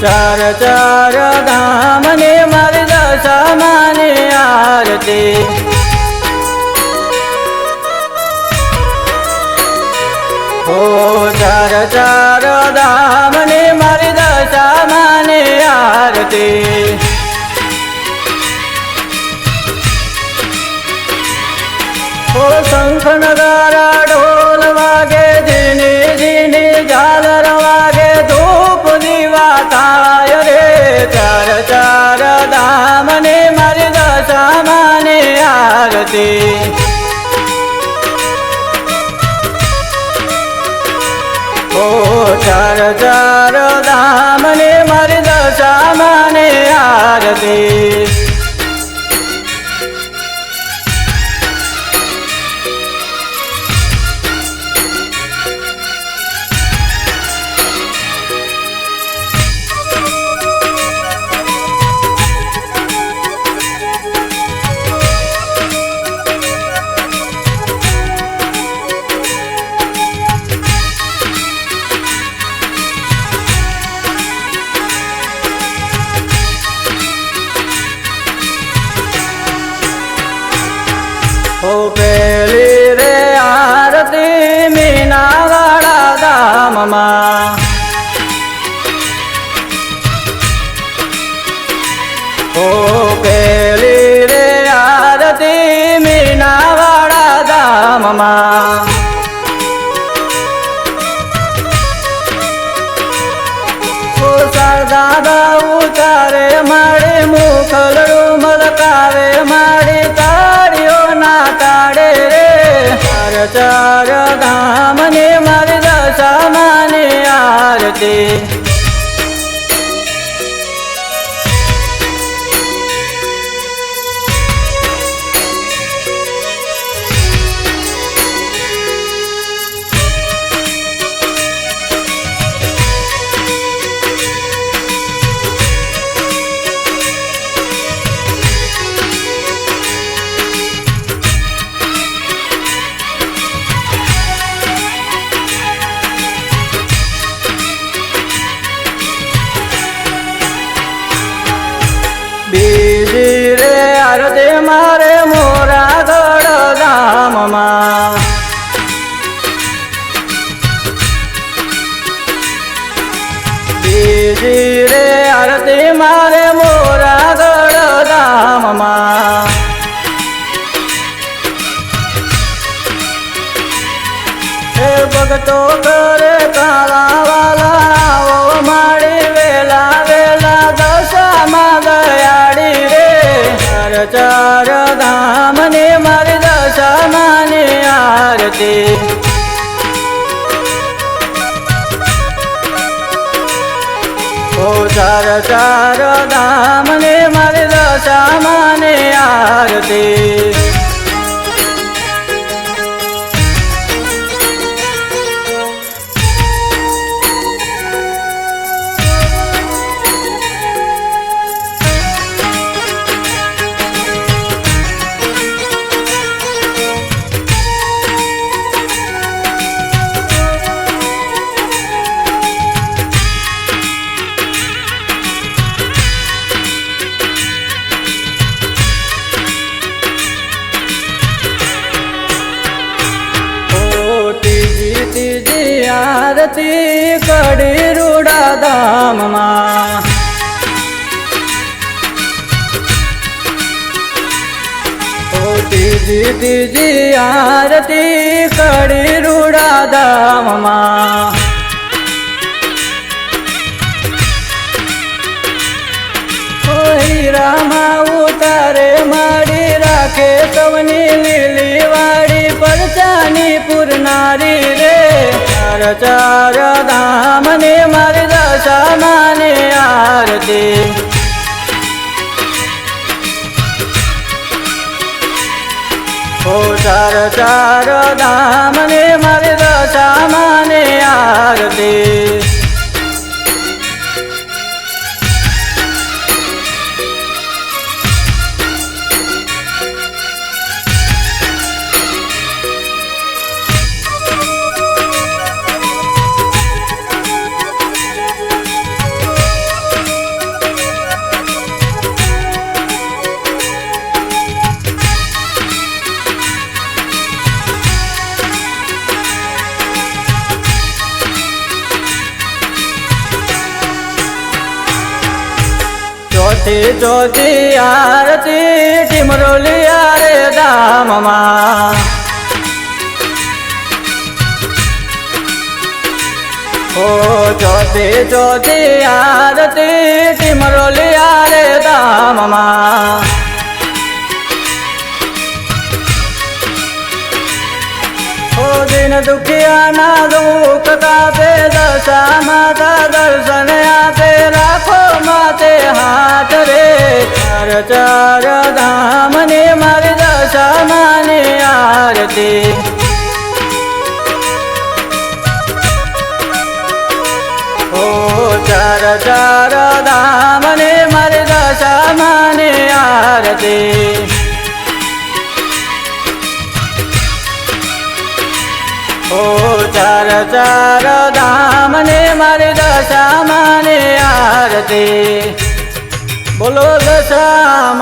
ચાર ચાર ધામને મારી દશા માને આરતી ઓ ચાર ચાર ધામને મારી દશા માને આરતી ઓ શંખ નગારા આરતી ઓ ચાર ચાર ધામને મારી દશા માને આરતી. પેલી રે આરતી મીનાવાળા ધામમાં. ઓ પેલી રે આરતી મીનાવાળા ધામમાં. દાદા ઉતારે મારે મુખલડું મલકારે મારી ચાર ધામને મારી દશા માને આરતી. બીજી રે આરતી મારે મોરા ગળ ધામમાં હે ભગતો કરે તારા વાલા આવો માડી વેલા વેલા દશામાં દયાળી રે. હર ચાર ધામને ચાર ચાર ધામને આરતી કડી રૂડા ધામમાં ત્રીજી ત્રીજી આરતી કડી રૂડા ધામમાં રામા ઉતારે મારી રાખે સવની લીલી વાડી પરચાની પુરનારી ચાર ચાર ધામને મારી દશા માને આરતી ઓ ચાર ચાર ધામને મારી દશા માને આરતી ચોથી આરતી ટીમરોલિયા રે ધામમાં. ઓ ચોથી ચોથી આરતી ટીમરોલિયા રે ધામમાં. દિન દુખિયાના દુઃખ કાપે દશા માતા દર્શન આપે ચાર ધામને મારી દશા માને આરતી. ઓ ચાર ચાર ધામને મારી દશા માને આરતી. ઓ ચાર ચાર ધામને મારી દશા માને આરતી. બોલો દશા